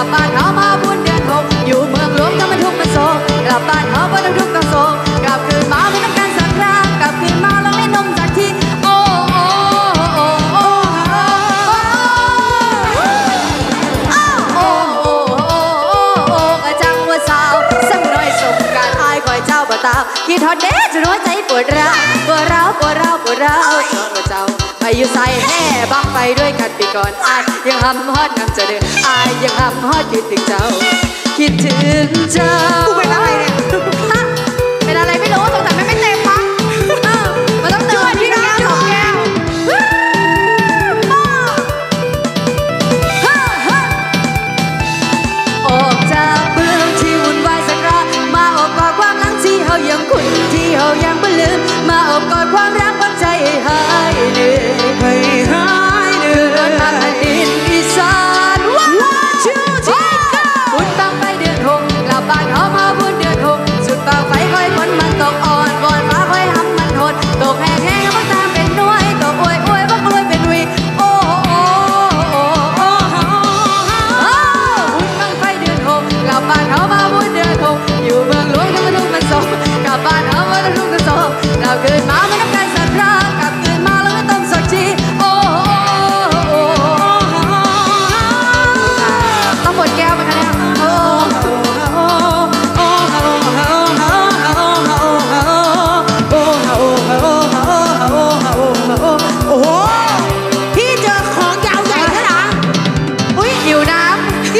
ลับบ้านเหามาบุญเดือนหกอยู่เมืองหลวงก็มันทุกมันโศกกลับบ้านเพราะต้องทุกข์ต้องโศกกลับคืนมาไม่ต้องการสักครั้งกลับคืนมาแล้วไม่นมจากที่โอ้โอ้โอ้โอ้โอ้โอ้โอ้โอ้โอ้กระจังว่าสาวสักหน่อยสมการอายคอยเจ้าบ่ตามคิดทอดเด้จนหัวใจปวดร้าวปวดร้าวปวดร้าวปวดร้าวเจ้าบ่เจ้า อยู่ใส่แห่บักไปด้วยกันปีก่อนอายยังหำฮอดนำจะเดินอายยังหำฮอดคิดถึงเจ้า คิดถึงเจ้ากูเป็นอะไรเนี่ยฮะเป็นอะไรไม่รู้สงสัยไม่ไม่เต็มมั้งเออมันต้องเตือนที่แก้วสองแก้วฮ่าฮ่าออกจากเมืองที่วุ่นวายสักรามาอบกอดความหลังที่เฮายังคุ้นที่เฮายังไม่ลืมมาอบกอดความรักวันใจให้หา ย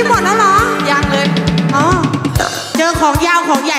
พี่หมดแล้วเหรอ ยังเลย อ๋อ เจอของยาวของใหญ่